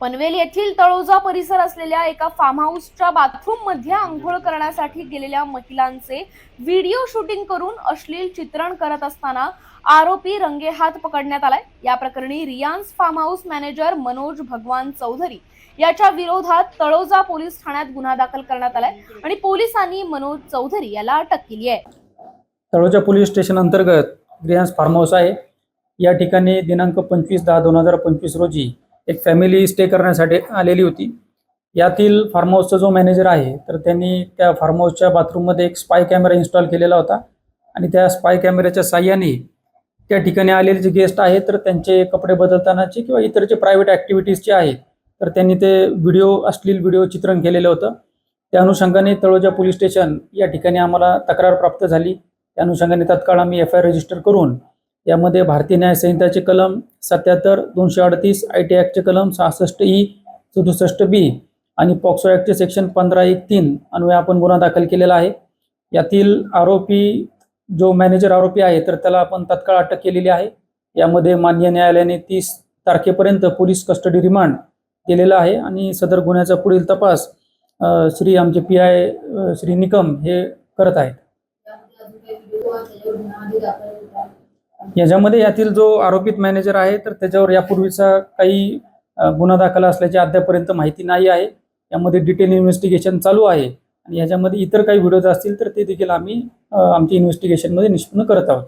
पनवेल येथील तळोजा परिसर असलेल्या एका फार्म हाऊसच्या बाथरूममध्ये आंघोळ करण्यासाठी गेलेल्या महिलांचे व्हिडिओ शूटिंग करून अश्लील चित्रण करत असताना आरोपी रंगेहात पकडण्यात आलाय. या प्रकरणी रियान्स farm house manager Manoj Bhagwan Chaudhari याच्या विरोधात तळोजा पोलीस ठाण्यात गुन्हा दाखल करण्यात आलाय आणि पोलिसांनी मनोज चौधरी याला अटक केली आहे. तळोजा पोलीस स्टेशन अंतर्गत रियान्स फार्म हाऊस आहे. या ठिकाणी दिनांक पंचवीस दहा दोन हजार पंचवीस रोजी एक फॅमिली स्टे करण्यासाठी आलेली होती. यातील फार्म हाऊसचा जो मॅनेजर आहे तर त्यांनी त्या फार्म हाऊसच्या बाथरूममध्ये एक स्पाय कॅमेरा इन्स्टॉल केलेला होता. आणि त्या स्पाय कॅमेऱ्याच्या साह्याने त्या ठिकाणी आलेले जे गेस्ट आहेत तर त्यांचे कपडे बदलतानाचे किंवा इतर जे प्रायव्हेट ॲक्टिव्हिटीज जे आहेत तर त्यांनी ते व्हिडिओ अश्लील व्हिडिओ चित्रण केलेलं होतं. त्या अनुषंगाने तळोजा पोलीस स्टेशन या ठिकाणी आम्हाला तक्रार प्राप्त झाली. त्या अनुषंगाने तत्काळ आम्ही एफ आय रजिस्टर करून यामध्ये भारतीय न्याय संहिताचे कलम सत्याहत्तर दोनशे अडतीस आय टी ॲक्टचे कलम सहासष्ट ई सदुसष्ट बी आणि पॉक्सो ॲक्टचे सेक्शन पंधरा एक तीन अन्वये आपण गुन्हा दाखल केलेला आहे. यातील आरोपी जो मॅनेजर आरोपी आहे तर त्याला आपण तत्काळ अटक केलेली आहे. यामध्ये मान्य न्यायालयाने तीस तारखेपर्यंत पोलीस कस्टडी रिमांड केलेला आहे आणि सदर गुन्ह्याचा पुढील तपास श्री आमचे पी आय श्री निकम हे करत आहेत. याच्यामध्ये यातील जो आरोपित मॅनेजर आहे तर त्याच्यावर यापूर्वीचा काही गुन्हा दाखल असल्याची अद्यापर्यंत माहिती नाही आहे. यामध्ये डिटेल इन्व्हेस्टिगेशन चालू आहे आणि याच्यामध्ये इतर काही व्हिडिओज असतील तर ते देखील आम्ही आमच्या इन्व्हेस्टिगेशनमध्ये निष्पन्न करत आहोत.